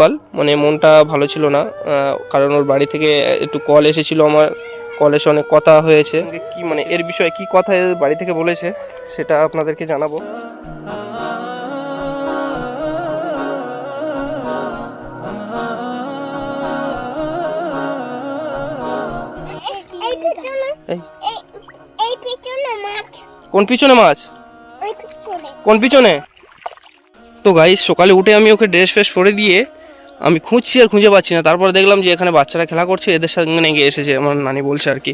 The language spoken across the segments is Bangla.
কল মানে মনটা ভালো ছিল না কারণ ওর বাড়ি থেকে একটু কল এসেছিল আমার কল এসে অনেক কথা হয়েছে। কি মানে এর বিষয়ে কি কথা বাড়ি থেকে বলেছে, সেটা আপনাদেরকে জানাব। কোন পিছনে মাছ? কোন পিছনে? তো গাইস সকালে উঠে আমি ওকে ড্রেস ফ্রেস পরে দিয়ে আমি খুঁজছি আর খুঁজে পাচ্ছি না। তারপর দেখলাম যে এখানে বাচ্চারা খেলা করছে, এদের সঙ্গে নাকি এসেছে আমার নানি বলছে আর কি।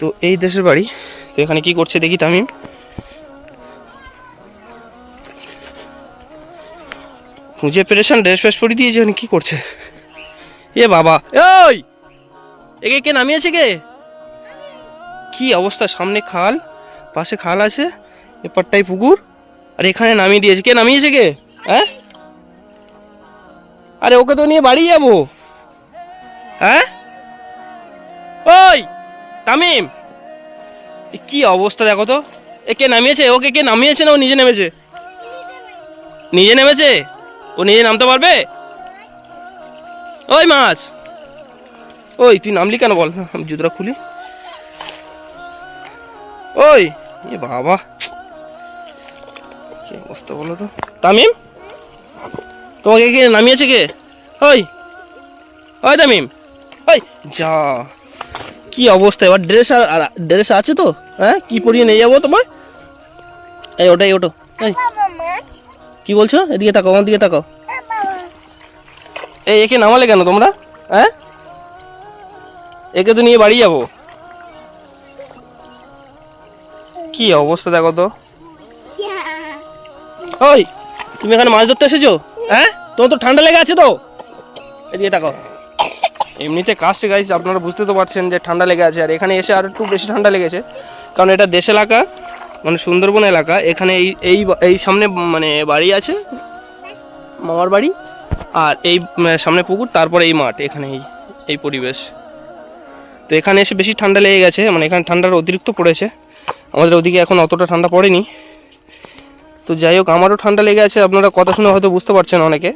তো এই দেশের বাড়ি। তো এখানে কি করছে দেখি তামিম। খুঁজে পেরেছেন ড্রেস ফ্রেস পরে দিয়েছে, এখানে কি করছে? এ বাবা ওই একে কে নামিয়েছে কে? কি অবস্থা, সামনে খাল, পাশে খাল আছে এপারটাই পুকুর, আর এখানে নামিয়ে দিয়েছে। কে নামিয়েছে কে? হ্যাঁ? আরে ওকে তো নিয়ে বাড়ি যাব। হ্যাঁ? ওই, তামিম। কি অবস্থা দেখো তো। এ কে নামিয়েছে? ওকে কে নামিয়েছে না ও নিজে নেমেছে? নিজে নেমেছে? ও নিজে নামতে পারবে? ওই মাছ। ওই, তুই নামলি কেন বল? আমি জুতোটা খুলি। ওই, এ বাবা। কি অবস্থা বলো তো? তামিম? তোমাকে কে নামিয়েছে কে? ওই ওই তামিম ওই যা কি অবস্থা? এবার ড্রেস আর ড্রেস আছে তো? হ্যাঁ কি পরিয়ে নিয়ে যাব তোমার? এই ওটাই ওটো এই। কি বলছো? এদিকে তাকাও আমার দিকে তাকাও। এই একে নামালে কেন তোমরা? হ্যাঁ? একে তো নিয়ে বাড়ি যাব। কি অবস্থা দেখো তো? ওই তুমি এখানে মাছ ধরতে এসেছ? হ্যাঁ? তোমার তো ঠান্ডা লেগে আছে তো? এদিকে তাকাও এমনিতে কাশছে গাইস আপনারা বুঝতে তো পারছেন যে ঠান্ডা লেগে আছে। আর এখানে এসে আর একটু বেশি ঠান্ডা লেগেছে। কারণ এটা দেশ এলাকা মানে সুন্দরবন এলাকা। এখানে এই এই এই সামনে মানে বাড়ি আছে, মামার বাড়ি। আর এই সামনে পুকুর, তারপরে এই মাঠ, এখানে এই এই পরিবেশ। তো এখানে এসে বেশি ঠান্ডা লেগে গেছে। মানে এখানে ঠান্ডার অতিরিক্ত পড়েছে। আমাদের ওদিকে এখন অতটা ঠান্ডা পড়েনি। তো যাই হোক আমারও ঠান্ডা লেগে আছে আপনারা কথা শুনে হয়তো বুঝতে পারছেন অনেকে।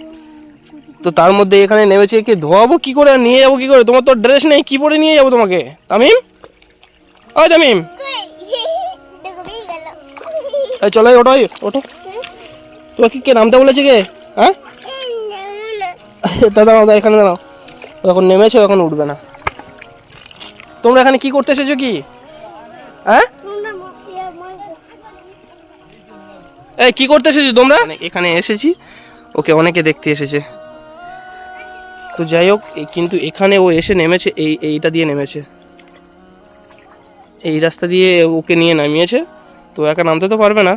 তো তার মধ্যে এখানে নেমেছে কি? ধোয়াবো কি করে নিয়ে যাব কি করে? তোমার তো ড্রেস নেই কি পরে নিয়ে যাব তোমাকে? তামিম? ওই তামিম। চলো ওটো ওটো তোমাকে কে নামতে বলেছে কে? হ্যাঁ? দাদা দাদা এখানে দাঁড়াও। ও এখন নেমেছে ও এখন উঠবে না। তোমরা এখানে কি করতে এসেছ কি? হ্যাঁ? এই, কি করতে এসেছ তোমরা? এখানে এসেছি। ওকে, অনেকে দেখতে এসেছে। তো যাই হোক কিন্তু এখানে ও এসে নেমেছে, এই, এইটা দিয়ে নেমেছে। এই রাস্তা দিয়ে ওকে নিয়ে নামিয়েছে। তো একা নামতে তো পারবে না।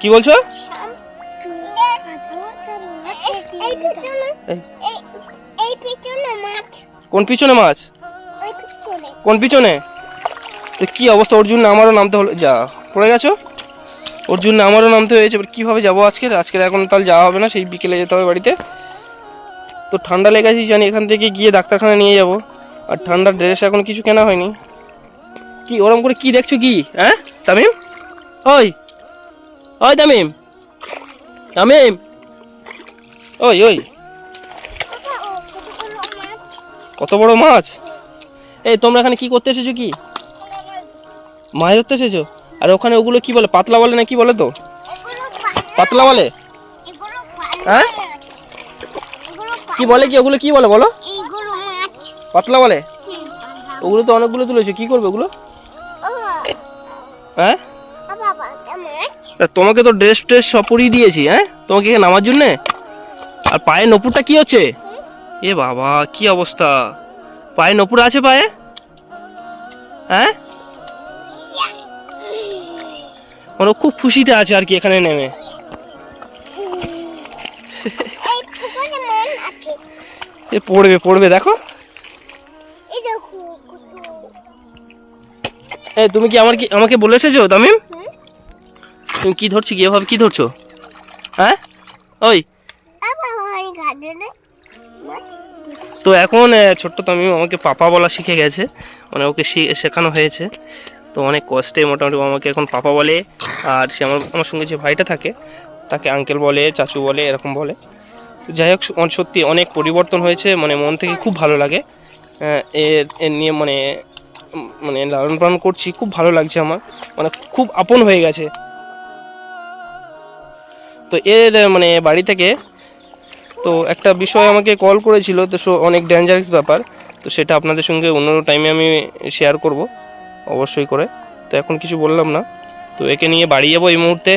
কি বলছো? কোন পিছনে মাছ? কোন পিছনে? তো কি অবস্থা? ওর জন্য আমারও নামতে হলো। যা, পড়ে গেছো? ওর জন্য আমারও নামতে হয়েছে, এবার কীভাবে যাব আজকে? আজকে এখন তাহলে যাওয়া হবে না, সেই বিকেলে যেতে হবে বাড়িতে। তো ঠান্ডা লেগেছি, জানি এখান থেকে গিয়ে ডাক্তারখানা নিয়ে যাব। আর ঠান্ডার ড্রেস এখন কিছু কেনা হয়নি। কি, ওরম করে কি দেখছ কি? হ্যাঁ? তামিম? ওই। ওই তামিম। তামিম। ওই ওই। কত বড় মাছ? এই, তোমরা এখানে কি করতে এসেছ কি? মাছ ধরতে এসেছ? আর ওখানে ওগুলো কি বলে পাতলা বলে না কি বলে তো? পাতলা বলে? হ্যাঁ? মাছ কি বলে কি ওগুলো কি বলে বলো? পাতলা বলে? ওগুলো তো অনেকগুলো তুলেছো কি করবে ওগুলো? হ্যাঁ? তোমাকে তো ড্রেস ট্রেস সব পরিয়ে দিয়েছি হ্যাঁ? তোমাকে এখানে নামার জন্যে? আর পায়ে নপুরটা কি হচ্ছে? এ বাবা কি অবস্থা? পায়ে নপুর আছে পায়ে? হ্যাঁ? মানে খুব খুশিতে আছে আর কি এখানে নেমে। এ পড়বে পড়বে দেখো। এই এ তুমি কি আমার কি আমাকে বলে এসেছ তামিম? তুমি কি ধরছি কি এভাবে কি ধরছো? হ্যাঁ? ওই। তো এখন ছোট্ট তামিম আমাকে পাপা বলা শিখে গেছে। মানে ওকে শেখানো হয়েছে। তো অনেক কষ্টে মোটামুটি আমাকে এখন পাপা বলে, আর সে আমার আমার সঙ্গে যে ভাইটা থাকে, তাকে আঙ্কেল বলে, চাচু বলে, এরকম বলে। তো যাই হোক সত্যি অনেক পরিবর্তন হয়েছে মানে মন থেকে খুব ভালো লাগে। এর এর নিয়ে মানে মানে লালন পালন করছি, খুব ভালো লাগছে আমার। মানে খুব আপন হয়ে গেছে। তো এর মানে বাড়ি থেকে, তো একটা বিষয় আমাকে কল করেছিল, তো অনেক ডেঞ্জারাস ব্যাপার। তো সেটা আপনাদের সঙ্গে অন্য টাইমে আমি শেয়ার করব। অবশ্যই করে। তো এখন কিছু বললাম না। তো একে নিয়ে বাড়ি যাব এই মুহূর্তে।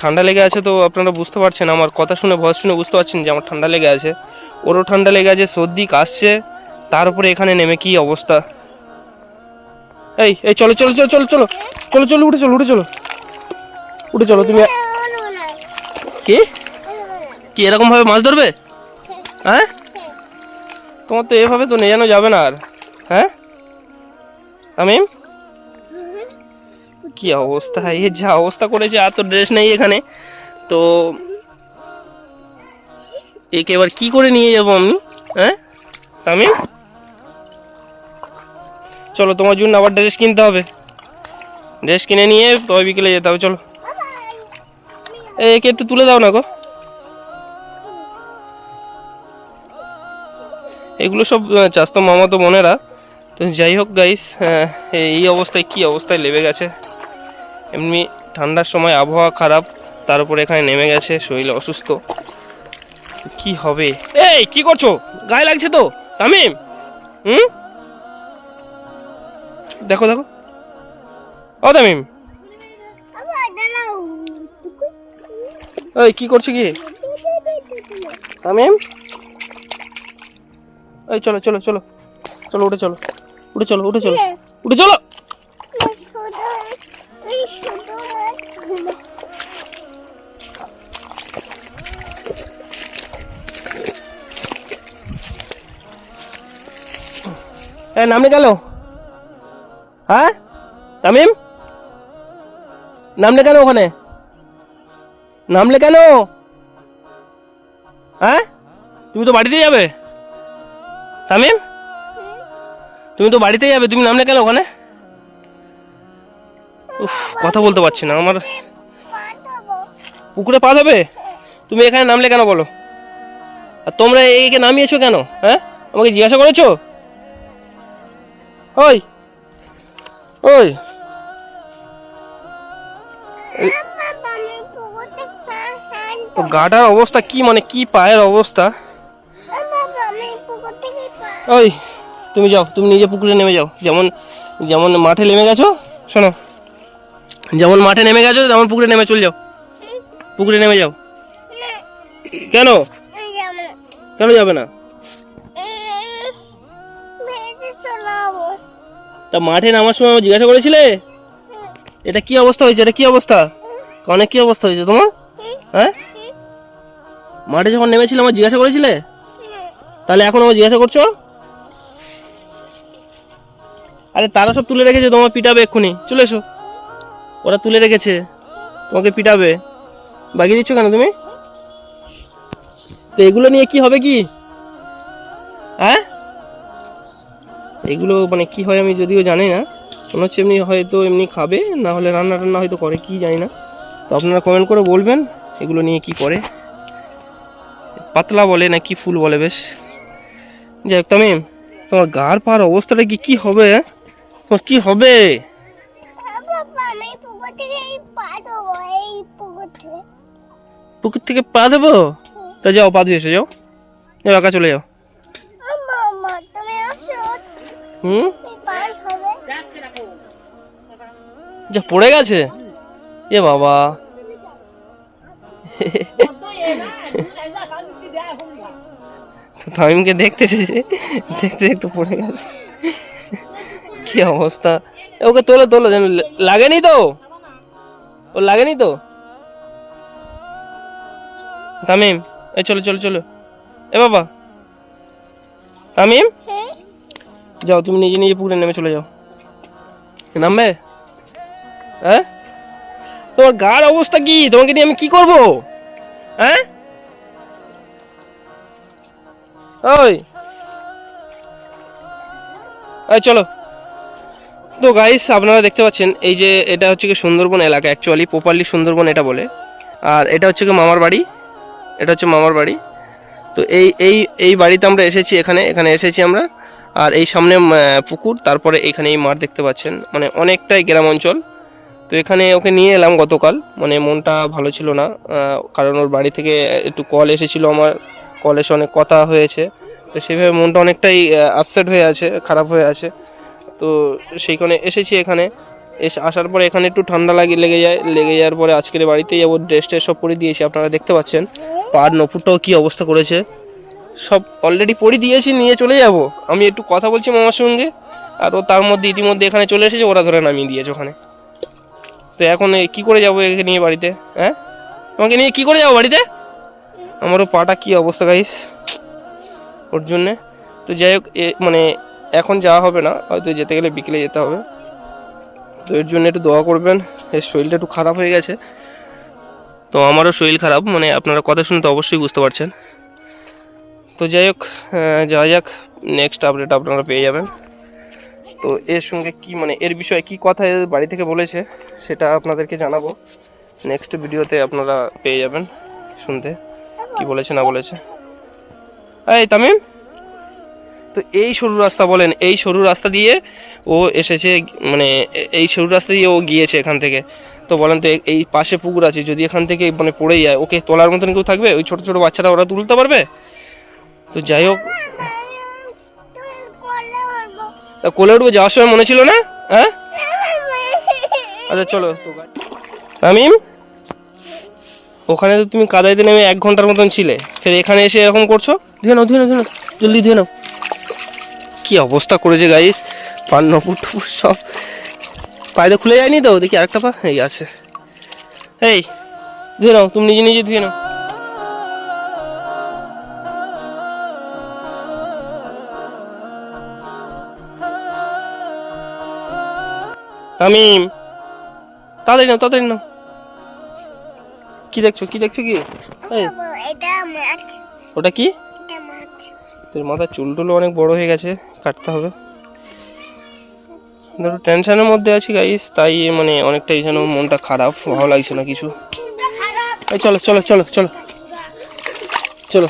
ঠান্ডা লেগে আছে তো আপনারা বুঝতে পারছেন, আমার কথা শুনে, ভয়েস শুনে বুঝতে পারছেন যে আমার ঠান্ডা লেগে আছে। ওরও ঠান্ডা লেগে আছে, সর্দি, কাশছে। তার উপরে এখানে নেমে কি অবস্থা? এই এই, চলো চলো চলো চলো চলো চলো চলো, উঠে চলো উঠে চলো। উঠে চলো, তুমি কি? কি এরকম ভাবে মাছ ধরবে? হ্যাঁ? তোমার তো এভাবে তো নিয়ে যানো যাবে না আর। হ্যাঁ? তামিম কি অবস্থা? এই যা অবস্থা করেছে, আর তো ড্রেস নেই এখানে। তো একে এবার কি করে নিয়ে যাব আমি? হ্যাঁ? তামিম চলো, তোমার জন্য আবার ড্রেস কিনতে হবে। ড্রেস কিনে নিয়ে তবে বিকেলে যেতে হবে, চলো। একে একটু তুলে দাও না গো। এগুলো সব চাস্তো মামাতো বোনেরা। তো যাই হোক গাইস এই অবস্থায় কি অবস্থায় লেবে গেছে? এমনি ঠান্ডার সময় আবহাওয়া খারাপ, তার উপরে এখানে নেমে গেছে, শরীর অসুস্থ। কি হবে? এই, কি করছ? গায়ে লাগছে তো? তামিম! হুম? দেখো দেখো। ও, তামিম! এই, কি করছ কি? তামিম? এই, চলো চলো চলো। চলো, উঠে চলো। উঠে চলো উঠে চলো উঠে চলো। এ নামলে গেল হ্যাঁ? তামিম? নামলে কেন ওখানে? নামলে কেন হ্যাঁ? তুমি তো বাড়িতে যাবে। তামিম? তুমি তো বাড়িতে যাবে, তুমি নামলে কেন ওখানে? উফ, কথা বলতে পারছি না, আমার পুকুরে পা যাবে তুমি এখানে নামলে কেন বলো? আর তোমরা একে নামিয়েছো কেন হ্যাঁ? আমাকে জিজ্ঞাসা করেছ? ওই ওই। তো গাটার অবস্থা কি মানে কি পায়ের অবস্থা? ওই তুমি যাও, তুমি নিজে পুকুরে নেমে যাও। যেমন যেমন মাঠে নেমে গেছো, শোনো, যেমন মাঠে নেমে গেছো, তেমন পুকুরে নেমে চলে যাও। পুকুরে নেমে যাও। কেন? কেন যাবে না? তা মাঠে নামার সময় জিজ্ঞাসা করেছিলে? এটা কি অবস্থা হয়েছে? এটা কি অবস্থা? অনেক কি অবস্থা হয়েছে তোমার? হ্যাঁ? মাঠে যখন নেমেছিলে আমার জিজ্ঞাসা করেছিলে? তাহলে এখন আমার জিজ্ঞাসা করছ? আরে তারা সব তুলে রেখেছে তোমার পিটাবে এক্ষুনি। চলে এসো। ওরা তুলে রেখেছে। তোমাকে পিটাবে। বাগিয়ে দিচ্ছ কেন তুমি? তো এগুলো নিয়ে কি হবে কি? হ্যাঁ? এগুলো মানে কি হয় আমি যদিও জানি না। মনে হচ্ছে এমনি হয়তো এমনি খাবে, না হলে রান্না টান্না হয়তো করে, কি জানি না। তো আপনারা কমেন্ট করে বলবেন, এগুলো নিয়ে কি করে। পাতলা বলে না কি ফুল বলে বেশ। যাই হোক, তামিম, তোমার গার পার অবস্থাটা কি কি হবে হ্যাঁ? কি হবে? পুকুর থেকে পা দেবো এই পুকুর থেকে। পা দেবো তা যাও পা ধুয়ে এসে যাও। একা চলে যাও। হুম? যা পড়ে গেছে? এ বাবা। তো তামিমকে দেখতে এসেছে দেখতে দেখতে পড়ে গেছে। কি অবস্থা? ওকে তোলো তোলো, যেন লাগেনি তো? ও লাগেনি তো? তামিম, এই চলো চলো চলো। এ বাবা, তামিম? যাও, তুমি নিজে নিজে পুকুরে নেমে চলে যাও। নামবে? হ্যাঁ? তোমার গার অবস্থা কি? তোমাকে নিয়ে আমি কি করব? হ্যাঁ? ওই। চলো। তো গাইস আপনারা দেখতে পাচ্ছেন, এই যে এটা হচ্ছে কি সুন্দরবন এলাকা অ্যাকচুয়ালি প্রপারলি সুন্দরবন এটা বলে। আর এটা হচ্ছে কি মামার বাড়ি, এটা হচ্ছে মামার বাড়ি। তো এই এই এই বাড়িতে আমরা এসেছি এখানে এখানে এসেছি আমরা। আর এই সামনে পুকুর, তারপরে এখানে এই মাঠ দেখতে পাচ্ছেন। মানে অনেকটাই গ্রাম অঞ্চল। তো এখানে ওকে নিয়ে এলাম গতকাল মানে মনটা ভালো ছিল না কারণ ওর বাড়ি থেকে একটু কল এসেছিল আমার, কল এসে অনেক কথা হয়েছে। তো সেভাবে মনটা অনেকটাই আপসেট হয়ে আছে, খারাপ হয়ে আছে। তো সেইখানে এসেছি এখানে। এসে আসার পরে এখানে একটু ঠান্ডা লাগে, লেগে যায়, লেগে যাওয়ার পরে আজকের বাড়িতে যাব ড্রেস ট্রেস সব পরে দিয়েছি, আপনারা দেখতে পাচ্ছেন। পার নপুরটাও কী অবস্থা করেছে। সব অলরেডি পরে দিয়েছি, নিয়ে চলে যাব। আমি একটু কথা বলছি মামার সঙ্গে, আর ও তার মধ্যে ইতিমধ্যে এখানে চলে এসেছে, ওরা ধরে নামিয়ে দিয়েছে ওখানে। তো এখন কি করে যাব একে নিয়ে বাড়িতে হ্যাঁ? তোমাকে নিয়ে কি করে যাব বাড়িতে? আমারও পাটা কি অবস্থা গাইস ওর জন্যে। তো যাই হোক মানে এখন যাওয়া হবে না, হয়তো যেতে গেলে বিকেলে যেতে হবে। তো এর জন্য একটু দোয়া করবেন, এর শরীরটা একটু খারাপ হয়ে গেছে। তো আমারও শরীর খারাপ মানে আপনারা কথা শুনে তো অবশ্যই বুঝতে পারছেন। তো যাই হোক যাওয়া যাক নেক্সট আপডেট আপনারা পেয়ে যাবেন। তো এর সঙ্গে কি মানে এর বিষয়ে কি কথা বাড়ি থেকে বলেছে, সেটা আপনাদেরকে জানাব। নেক্সট ভিডিওতে আপনারা পেয়ে যাবেন শুনতে, কি বলেছে না বলেছে। এই, তামিম? তো এই সরু রাস্তা বলেন, এই সরু রাস্তা দিয়ে ও এসেছে মানে এই সরু রাস্তা দিয়ে ও গিয়েছে এখান থেকে। তো বলেন তো এই পাশে পুকুর আছে, যদি এখান থেকে মানে পড়ে যায়, ওকে তোলার মতন কেউ থাকবে? ওই ছোট ছোট বাচ্চারা ওরা তুলতে পারবে? তো যাই হোক। কোলে উঠবো যাওয়ার সময় মনে ছিল না? হ্যাঁ? আচ্ছা চলো। তো তামিম, ওখানে তো তুমি কাদাইতে নেমে এক ঘণ্টার মতন ছিলে। ফের এখানে এসে এরকম করছ? ধুয়ে নাও ধুয়ে নাও ধুয়ে নাও, জলদি ধুয়ে নাও। কি অবস্থা করেছে গাইস পান নপুর টুপুর সব। পায়দা খুলে যায়নি তো? দেখি আরেকটা পা। এই আছে। এই ধুয়ে নাও তুমি নিজে নিজে ধুয়ে নাও। তামিম তাড়াতাড়ি নাও তাড়াতাড়ি নাও। কি দেখছ? কি দেখছ কি? ওটা কি? তোর মাথার চুল টুলো অনেক বড় হয়ে গেছে, কাটতে হবে। ধরো টেনশনের মধ্যে আছি গাইস তাই মানে অনেকটাই যেন মনটা খারাপ, ভালো লাগছে না কিছু। চলো চলো চলো চলো। চলো।